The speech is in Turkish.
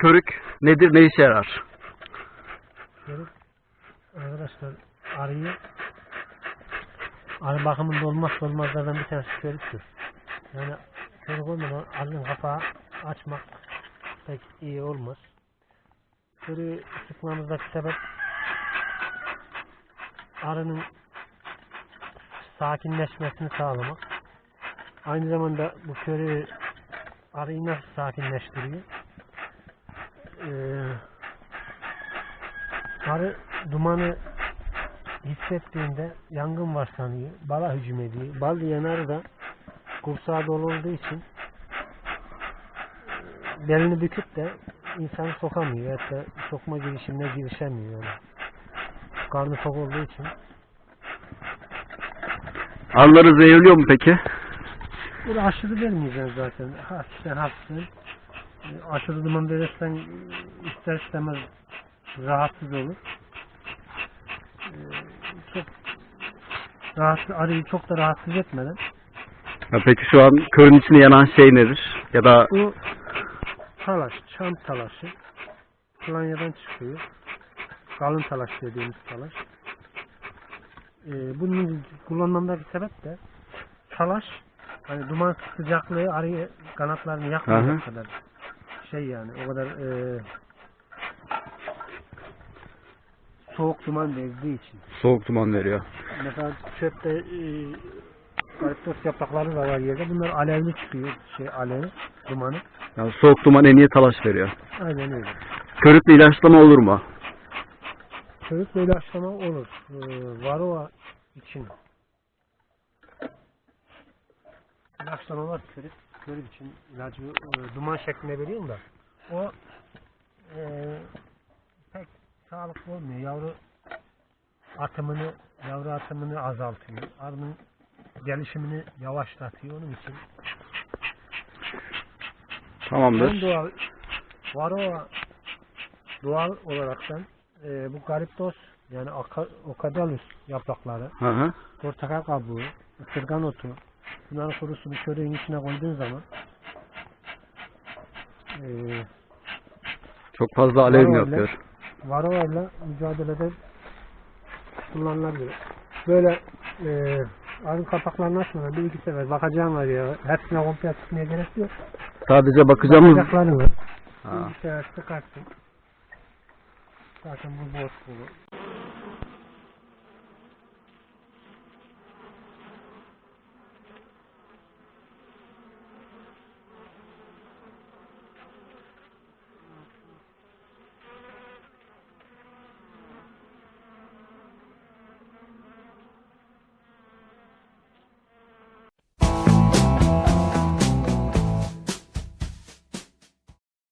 körük nedir, ne işe yarar? Görüp arkadaşlar arıyı arı bakımında olmazsa olmazlardan bir tanesi körüktür. Yani körük olmadan arının kapağı açmak pek iyi olmaz. Körüğü sıkmamızdaki sebep arının sakinleşmesini sağlamak. Aynı zamanda bu körüğü arıyı nasıl sakinleştiriyor? Ee, arı dumanı hissettiğinde yangın var sanıyor. Bala hücum ediyor. Bal yiyen arı da kursağı dolu olduğu için e, belini büküp de insanı sokamıyor. Hatta sokma girişimine girişemiyor. Yani. Karnı tok olduğu için. Arıları zehirliyor mu peki? Böyle aşırı vermeyeceksin zaten. Hafiften hafiften. Aşırı duman verirsen ister istemez rahatsız olur. E, Çok rahatsız, arıyı çok da rahatsız etmeden. Ha, peki şu an körün içinde yanan şey nedir? Ya da Bu talaş, çam talaşı. Polonya'dan çıkıyor. Kalın talaş dediğimiz talaş. E, bunun kullanmamdaki sebep de talaş hani duman sıcaklığı arıyı kanatlarını yakmayacak kadar şey yani o kadar e, soğuk duman verdiği için. soğuk duman veriyor. Mesela çöpte e, kariptos yaprakları da var yerde. Bunlar alevli çıkıyor. Şey alev, dumanı. Yani soğuk duman en iyi talaş veriyor. Aynen öyle. Körükle ilaçlama olur mu? Böyle ilaçlama olur. Ee, varroa için. İlaçlama var körük. Körük için ilacı e, duman şeklinde veriyorum da. O e, pek sağlıklı olmuyor. Yavru atımını yavru atımını azaltıyor. Arının gelişimini yavaşlatıyor onun için. Tamamdır. En doğal varroa doğal olaraktan e, bu gariptos yani okadalus yaprakları, Hı hı. portakal kabuğu, ısırgan otu, bunların kurusunu körüğün içine koyduğun zaman e, Çok fazla alev mi yapıyor? varroayla mücadelede kullanılabilir. Böyle e, arı kapaklarını açmadan bir iki sefer bakacağım var ya. Hepsine komple sıkmaya gerek yok. Sadece bakacağımız... Bakacakları var. Ha. Bir sefer sıkarsın. Zaten bu boş bulur.